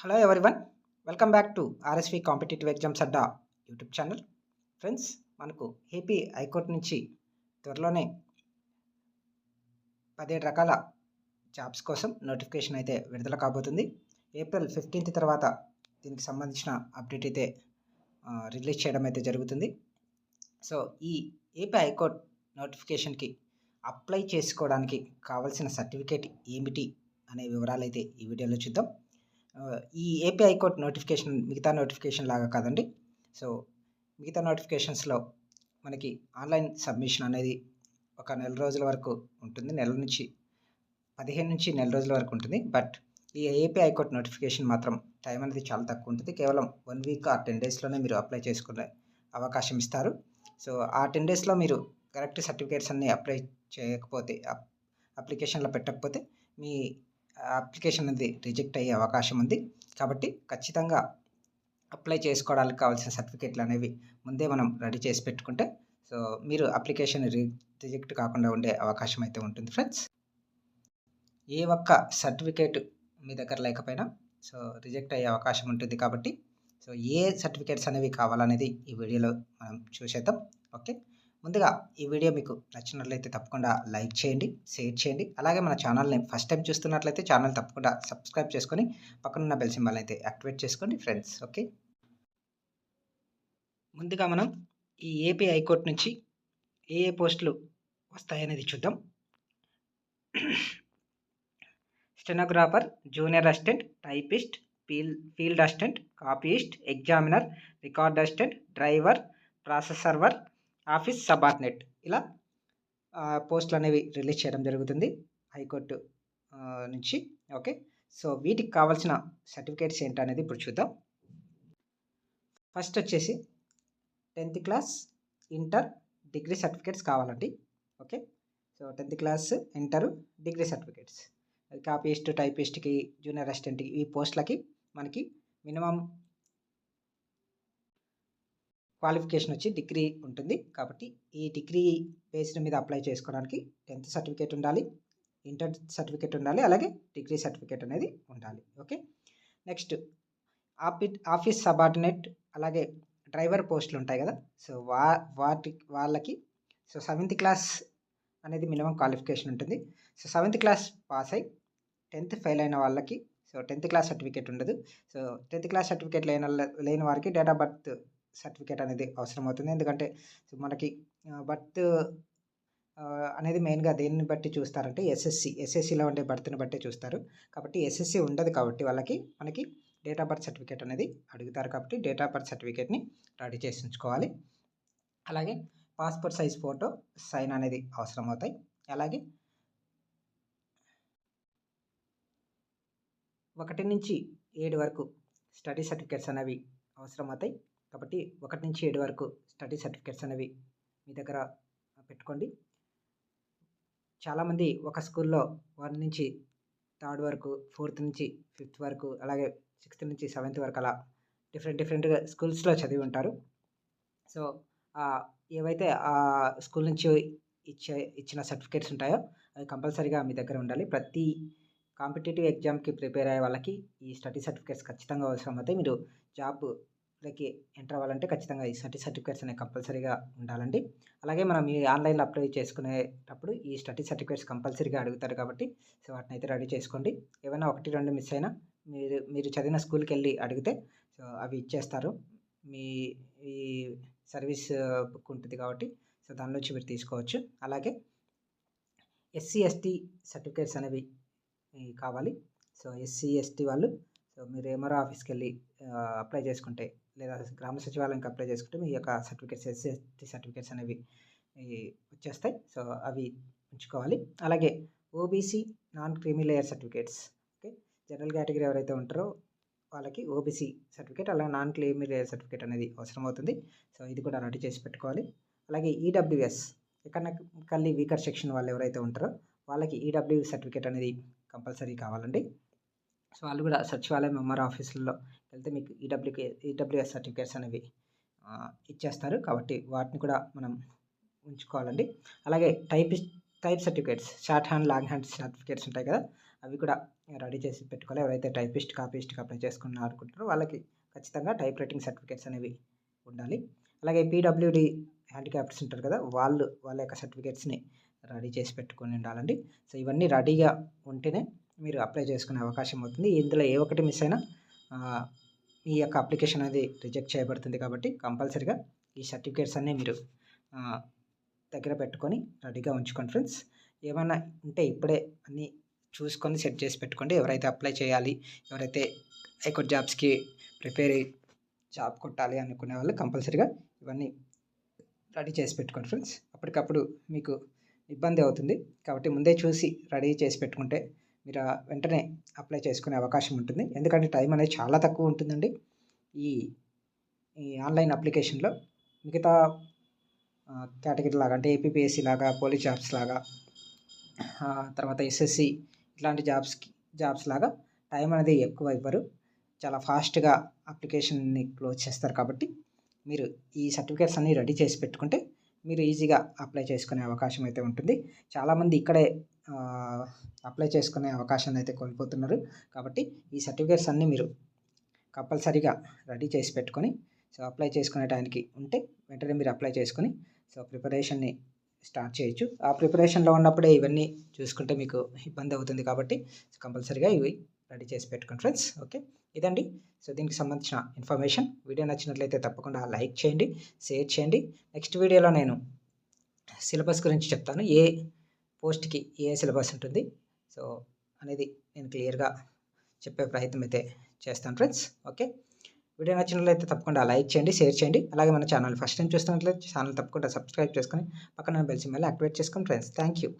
Hello everyone welcome back to RSV competitive exams Adda YouTube channel friends మనకు AP high court నుంచి త్వరలోనే పదిహేడు రకాల జాబ్స్ కోసం నోటిఫికేషన్ అయితే విడుదల కాబోతుంది. ఏప్రిల్ ఫిఫ్టీన్త్ తర్వాత దీనికి సంబంధించిన అప్డేట్ అయితే రిలీజ్ చేయడం అయితే జరుగుతుంది. సో ఈ ఏపీ హైకోర్టు నోటిఫికేషన్కి అప్లై చేసుకోవడానికి కావాల్సిన సర్టిఫికేట్ ఏమిటి అనే వివరాలు అయితే ఈ వీడియోలో చూద్దాం. ఈ ఏపీ హైకోర్టు నోటిఫికేషన్ మిగతా నోటిఫికేషన్ లాగా కాదండి. సో మిగతా నోటిఫికేషన్స్లో మనకి ఆన్లైన్ సబ్మిషన్ అనేది ఒక నెల రోజుల వరకు ఉంటుంది. నెల నుంచి పదిహేను నుంచి నెల రోజుల వరకు ఉంటుంది. బట్ ఈ ఏపీ హైకోర్టు నోటిఫికేషన్ మాత్రం టైం అనేది చాలా తక్కువ ఉంటుంది. కేవలం వన్ వీక్ ఆ టెన్ డేస్లోనే మీరు అప్లై చేసుకునే అవకాశం ఇస్తారు. సో ఆ టెన్ డేస్లో మీరు కరెక్ట్ సర్టిఫికేట్స్ అన్నీ అప్లై చేయకపోతే అప్- అప్లికేషన్లో పెట్టకపోతే మీ అప్లికేషన్ అనేది రిజెక్ట్ అయ్యే అవకాశం ఉంది. కాబట్టి ఖచ్చితంగా అప్లై చేసుకోవడానికి కావాల్సిన సర్టిఫికేట్లు అనేవి ముందే మనం రెడీ చేసి పెట్టుకుంటే సో మీరు అప్లికేషన్ రి రిజెక్ట్ కాకుండా ఉండే అవకాశం అయితే ఉంటుంది ఫ్రెండ్స్. ఏ ఒక్క సర్టిఫికేట్ మీ దగ్గర లేకపోయినా సో రిజెక్ట్ అయ్యే అవకాశం ఉంటుంది కాబట్టి సో ఏ సర్టిఫికేట్స్ అనేవి కావాలనేది ఈ వీడియోలో మనం చూసేద్దాం. ఓకే? ముందుగా ఈ వీడియో మీకు నచ్చినట్లయితే తప్పకుండా లైక్ చేయండి షేర్ చేయండి. అలాగే మన ఛానల్ని ఫస్ట్ టైం చూస్తున్నట్లయితే ఛానల్ తప్పకుండా సబ్స్క్రైబ్ చేసుకొని పక్కనున్న బెల్ సింబల్ అయితే యాక్టివేట్ చేసుకోండి ఫ్రెండ్స్. ఓకే? ముందుగా మనం ఈ ఏపీ హైకోర్టు నుంచి ఏ ఏ పోస్టులు వస్తాయనేది చూద్దాం. Stenographer junior assistant typist feel field assistant copyist examiner record assistant driver process server office subordinate ఇలా పోస్టులు అనేవి రిలీజ్ చేయడం జరుగుతుంది హైకోర్టు నుంచి. ఓకే. సో వీటికి కావాల్సిన సర్టిఫికేట్స్ ఏంటనేది ఇప్పుడు చూద్దాం. ఫస్ట్ వచ్చేసి tenth class inter degree certificates కావాలండి. Okay. So tenth class inter degree certificates. Copyist టైపిస్ట్కి junior అసిస్టెంట్కి ఈ పోస్టులకి మనకి మినిమం క్వాలిఫికేషన్ వచ్చి డిగ్రీ ఉంటుంది. కాబట్టి ఈ డిగ్రీ బేస్డ్ మీద అప్లై చేసుకోవడానికి టెన్త్ సర్టిఫికేట్ ఉండాలి ఇంటర్ సర్టిఫికేట్ ఉండాలి అలాగే డిగ్రీ సర్టిఫికేట్ అనేది ఉండాలి. ఓకే? నెక్స్ట్ ఆఫీ ఆఫీస్ సబార్డినేట్ అలాగే డ్రైవర్ పోస్టులు ఉంటాయి కదా? సో వా వాటి వాళ్ళకి సో సెవెంత్ క్లాస్ అనేది మినిమం క్వాలిఫికేషన్ ఉంటుంది. సో సెవెంత్ క్లాస్ పాస్ అయి టెన్త్ ఫెయిల్ అయిన వాళ్ళకి సో టెన్త్ క్లాస్ సర్టిఫికేట్ ఉండదు. సో టెన్త్ క్లాస్ సర్టిఫికేట్ లేని లేని వారికి డేట్ ఆఫ్ బర్త్ సర్టిఫికేట్ అనేది అవసరం అవుతుంది ఎందుకంటే మనకి బర్త్ అనేది మెయిన్గా దేన్ని బట్టి చూస్తారంటే ఎస్ఎస్సి ఎస్ఎస్సిలో ఉండే బర్త్ని బట్టి చూస్తారు. కాబట్టి ఎస్ఎస్సి ఉండదు కాబట్టి వాళ్ళకి మనకి డేట్ ఆఫ్ బర్త్ సర్టిఫికేట్ అనేది అడుగుతారు కాబట్టి డేట్ ఆఫ్ బర్త్ సర్టిఫికేట్ని రెడీ చేసి ఉంచుకోవాలి. అలాగే పాస్పోర్ట్ సైజ్ ఫోటో సైన్ అనేది అవసరం అవుతాయి అలాగే ఒకటి నుంచి ఏడు వరకు స్టడీ సర్టిఫికేట్స్ అనేవి అవసరం అవుతాయి కాబట్టి ఒకటి నుంచి ఏడు వరకు స్టడీ సర్టిఫికేట్స్ అనేవి మీ దగ్గర పెట్టుకోండి. చాలామంది ఒక స్కూల్లో వన్ నుంచి థర్డ్ వరకు ఫోర్త్ నుంచి ఫిఫ్త్ వరకు అలాగే సిక్స్త్ నుంచి సెవెంత్ వరకు అలా డిఫరెంట్ డిఫరెంట్గా స్కూల్స్లో చదివి ఉంటారు. సో ఏవైతే ఆ స్కూల్ నుంచి ఇచ్చే ఇచ్చిన సర్టిఫికేట్స్ ఉంటాయో అవి కంపల్సరీగా మీ దగ్గర ఉండాలి. ప్రతి కాంపిటేటివ్ ఎగ్జామ్కి ప్రిపేర్ అయ్యే వాళ్ళకి ఈ స్టడీ సర్టిఫికేట్స్ ఖచ్చితంగా అవసరం అవుతాయి మీరు జాబ్ జాబ్లోకి ఎంటర్ అవ్వాలంటే ఖచ్చితంగా ఈ స్టడీ సర్టిఫికేట్స్ అనేవి కంపల్సరీగా ఉండాలండి. అలాగే మనం ఈ ఆన్లైన్లో అప్లై చేసుకునేటప్పుడు ఈ స్టడీ సర్టిఫికేట్స్ కంపల్సరీగా అడుగుతారు కాబట్టి సో వాటిని అయితే రెడీ చేసుకోండి. ఏమైనా ఒకటి రెండు మిస్ అయినా మీరు మీరు చదివిన స్కూల్కి వెళ్ళి అడిగితే సో అవి ఇచ్చేస్తారు. మీ ఈ సర్వీస్ బుక్ ఉంటుంది కాబట్టి సో దాని నుంచి మీరు తీసుకోవచ్చు. అలాగే ఎస్సీ ఎస్టీ సర్టిఫికేట్స్ అనేవి కావాలి. సో ఎస్సీ ఎస్టీ వాళ్ళు సో మీరు ఎంఆర్ఓ ఆఫీస్కి వెళ్ళి అప్లై చేసుకుంటే లేదా గ్రామ సచివాలయంకి అప్లై చేసుకుంటే మీ యొక్క సర్టిఫికేట్స్ ఎస్సీ సర్టిఫికేట్స్ అనేవి వచ్చేస్తాయి. సో అవి ఉంచుకోవాలి. అలాగే OBC non creamy layer certificates okay? General category ఎవరైతే ఉంటారో వాళ్ళకి ఓబీసీ సర్టిఫికేట్ అలాగే నాన్ క్లీమీ లేయర్ సర్టిఫికేట్ అనేది అవసరం అవుతుంది సో ఇది కూడా రెడీ చేసి పెట్టుకోవాలి. అలాగే ఈడబ్ల్యూఎస్ ఎకనామికల్లీ వీకర్ సెక్షన్ వాళ్ళు ఎవరైతే ఉంటారో వాళ్ళకి ఈడబ్ల్యూ సర్టిఫికేట్ అనేది కంపల్సరీ కావాలండి. సో వాళ్ళు కూడా సచివాలయం ఎంఆర్ ఆఫీసుల్లో వెళ్తే మీకు ఈడబ్ల్యూకే ఈడబ్ల్యూఎస్ సర్టిఫికేట్స్ అనేవి ఇచ్చేస్తారు. కాబట్టి వాటిని కూడా మనం ఉంచుకోవాలండి. అలాగే type type certificates short hand long hand certificates ఉంటాయి కదా అవి కూడా రెడీ చేసి పెట్టుకోవాలి. ఎవరైతే టైపిస్ట్ కాపీస్ట్కి అప్లై చేసుకున్న అనుకుంటారో వాళ్ళకి ఖచ్చితంగా టైప్ రైటింగ్ సర్టిఫికేట్స్ అనేవి ఉండాలి. అలాగే పీడబ్ల్యూడి హ్యాండిక్యాప్ట్స్ ఉంటారు కదా వాళ్ళు వాళ్ళ యొక్క సర్టిఫికేట్స్ని రెడీ చేసి పెట్టుకొని ఉండాలండి. సో ఇవన్నీ రెడీగా ఉంటేనే మీరు అప్లై చేసుకునే అవకాశం అవుతుంది. ఇందులో ఏ ఒక్కటి మిస్ అయినా మీ యొక్క అప్లికేషన్ అనేది రిజెక్ట్ చేయబడుతుంది కాబట్టి కంపల్సరిగా ఈ సర్టిఫికేట్స్ అన్నీ మీరు దగ్గర పెట్టుకొని రెడీగా ఉంచుకోండి ఫ్రెండ్స్. ఏమైనా ఉంటే ఇప్పుడే అన్నీ చూసుకొని సెట్ చేసి పెట్టుకోండి. ఎవరైతే అప్లై చేయాలి ఎవరైతే హైకోర్ట్ జాబ్స్కి ప్రిపేర్ అయ్యి జాబ్ కొట్టాలి అనుకునే వాళ్ళు కంపల్సరీగా ఇవన్నీ రెడీ చేసి పెట్టుకోండి ఫ్రెండ్స్. అప్పటికప్పుడు మీకు ఇబ్బంది అవుతుంది కాబట్టి ముందే చూసి రెడీ చేసి పెట్టుకుంటే మీరు వెంటనే అప్లై చేసుకునే అవకాశం ఉంటుంది. ఎందుకంటే టైం అనేది చాలా తక్కువ ఉంటుందండి. ఈ ఈ ఆన్లైన్ అప్లికేషన్లో మిగతా కేటగిరీ లాగా అంటే ఏపీపీఎస్సీ లాగా పోలీస్ జాబ్స్ లాగా తర్వాత ఎస్ఎస్సి ఇట్లాంటి జాబ్స్కి జాబ్స్ లాగా టైం అనేది ఎక్కువ ఇవ్వరు. చాలా ఫాస్ట్గా అప్లికేషన్ని క్లోజ్ చేస్తారు కాబట్టి మీరు ఈ సర్టిఫికేట్స్ అన్నీ రెడీ చేసి పెట్టుకుంటే మీరు ఈజీగా అప్లై చేసుకునే అవకాశం అయితే ఉంటుంది. చాలామంది ఇక్కడే అప్లై చేసుకునే అవకాశాన్ని అయితే కోల్పోతున్నారు. కాబట్టి ఈ సర్టిఫికేట్స్ అన్నీ మీరు కంపల్సరీగా రెడీ చేసి పెట్టుకొని సో అప్లై చేసుకునే టైంకి ఉంటే వెంటనే మీరు అప్లై చేసుకొని సో ప్రిపరేషన్ని స్టార్ట్ చేయొచ్చు. ఆ ప్రిపరేషన్లో ఉన్నప్పుడే ఇవన్నీ చూసుకుంటే మీకు ఇబ్బంది అవుతుంది కాబట్టి కంపల్సరీగా ఇవి రెడీ చేసి పెట్టుకోండి ఫ్రెండ్స్. ఓకే? ఇదండి. సో దీనికి సంబంధించిన ఇన్ఫర్మేషన్. వీడియో నచ్చినట్లయితే తప్పకుండా లైక్ చేయండి షేర్ చేయండి. నెక్స్ట్ వీడియోలో నేను సిలబస్ గురించి చెప్తాను. ఏ పోస్ట్కి ఏ సిలబస్ ఉంటుంది సో అనేది నేను క్లియర్గా చెప్పే ప్రయత్నం అయితే చేస్తాను ఫ్రెండ్స్. ఓకే? వీడియో నచ్చినట్లయితే తప్పకుండా లైక్ చేయండి షేర్ చేయండి. అలాగే మన ఛానల్ ఫస్ట్ టైం చూస్తున్నట్లయితే ఛానల్ తప్పకుండా సబ్స్క్రైబ్ చేసుకొని పక్కన బెల్ మళ్ళీ యాక్టివేట్ చేసుకోండి ఫ్రెండ్స్. Thank you